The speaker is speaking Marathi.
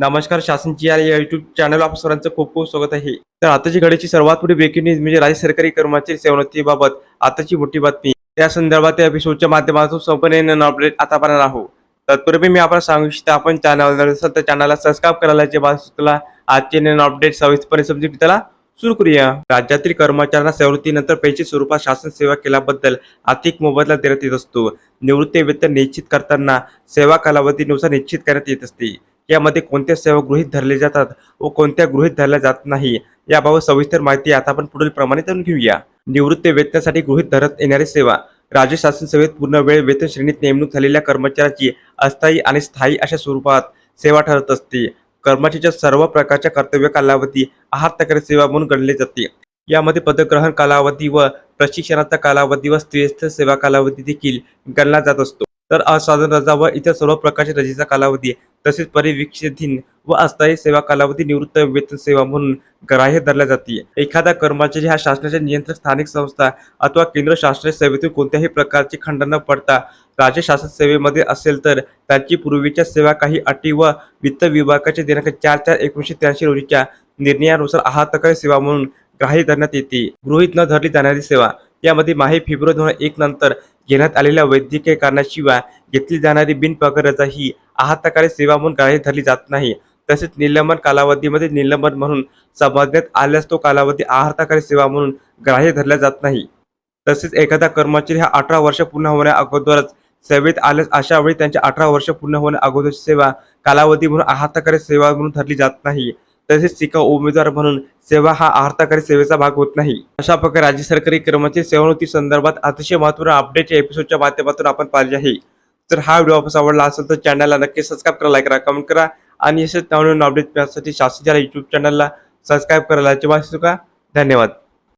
नमस्कार शासनची या युट्यूब चॅनल आप सर्वांचं खूप खूप स्वागत आहे. तर आताची घडीची सर्वात मोठी ब्रेकिंग न्यूज म्हणजे राज्य सरकारी कर्मचारी सेवोन्नतीबाबत आताची मोठी बातमी. त्या संदर्भात या एपिसोडच्या माध्यमातून संपूर्ण अपडेट आता पाहणार आहोत. तत्पूर्वी मी आपण सांगू इच्छितो आपण चॅनल असेल तर चॅनलला सबस्क्राईब करायला जे तुला आजचे नवीन अपडेट सविस्तरपणे समजून त्याला सुरू करूया. राज्यातील कर्मचाऱ्यांना सेवृत्तीनंतर पैसे स्वरूपात शासन सेवा केल्याबद्दल आर्थिक मोबदला देण्यात येत असतो. निवृत्ती वेतन निश्चित करताना सेवा कालावधीनुसार निश्चित करण्यात येत असते. यामध्ये कोणत्या सेवा गृहीत धरले जातात व कोणत्या गृहीत धरल्या जात नाही याबाबत सविस्तर माहिती आता आपण पुढील प्रमाणे जाणून घेऊया. निवृत्ती वेतनासाठी गृहीत धरत येणारी सेवा राज्य शासन सेवेत पूर्ण वेळ वेतन श्रेणीत नेमणूक झालेल्या कर्मचाऱ्याची अस्थायी आणि स्थायी अशा स्वरूपात सेवा ठरत असते. कर्मचाऱ्याच्या सर्व प्रकारच्या कर्तव्य कालावधी आहार तक्रार सेवा म्हणून गणले जाते. यामध्ये पदग्रहण कालावधी व प्रशिक्षणाचा कालावधी व स्त्रीस्थ सेवा कालावधी देखील गणला जात असतो. तर असाधारण रजा व इतर सर्व प्रकारच्या रजेचा कालावधी तसेच परिवीक्षाधीन व अस्थायी सेवा कालावधी निवृत्त वेतन सेवा म्हणून ग्राह्य धरल्या जाते एखादा कर्मचारी हा शासनाच्या नियंत्रण स्थानिक संस्था अथवा केंद्र शासनाच्या सेवेतून कोणत्याही प्रकारचे खंड न पडता राज्य शासन सेवेमध्ये असेल तर त्यांची पूर्वीच्या सेवा काही अटी व वित्त विभागाच्या दिनांक चार चार एकोणीसशे त्र्याऐंशी रोजीच्या निर्णयानुसार आहातकारी सेवा म्हणून ग्राह्य धरण्यात येते. गृहीत न धरली जाणारी सेवा. यामध्ये माहे फेब्रुवारी दोन हजार एक नंतर घेण्यात आलेल्या वैद्यकीय कारणाशिवाय घेतली जाणारी बिनपगार रजा ही आहातकारी सेवा म्हणून ग्राह्य धरली जात नाही. तसेच निलंबन कालावधीमध्ये निलंबन म्हणून समजण्यात आल्यास तो कालावधी आहार सेवा म्हणून ग्राह्य धरला जात नाही. तसेच एखादा कर्मचारी हा अठरा वर्ष पूर्ण होण्या अगोदरच सेवेत आल्यास अशा वेळी त्यांच्या अठरा वर्ष पूर्ण होण्या अगोदरची सेवा कालावधी म्हणून आहातकारी सेवा म्हणून धरली जात नाही. तसेच शिका उमेदवार म्हणून सेवा हा आर्थाकारी सेवेचा भाग होत नाही. अशा प्रकारे राज्य सरकारी कर्मचारी सेवानिवृत्ती संदर्भात अतिशय महत्त्वपूर्ण अपडेट या एपिसोडच्या माध्यमातून आपण पाहिले आहे. जर हा व्हिडिओ आपण आवडला असेल तर चॅनलला नक्की सबस्क्राईब करा लाईक करा कमेंट करा आणि असेच नवनवीन अपडेट मिळण्यासाठी शासनाच्या युट्यूब चॅनलला सबस्क्राईब करायला अजिबात विसरू धन्यवाद.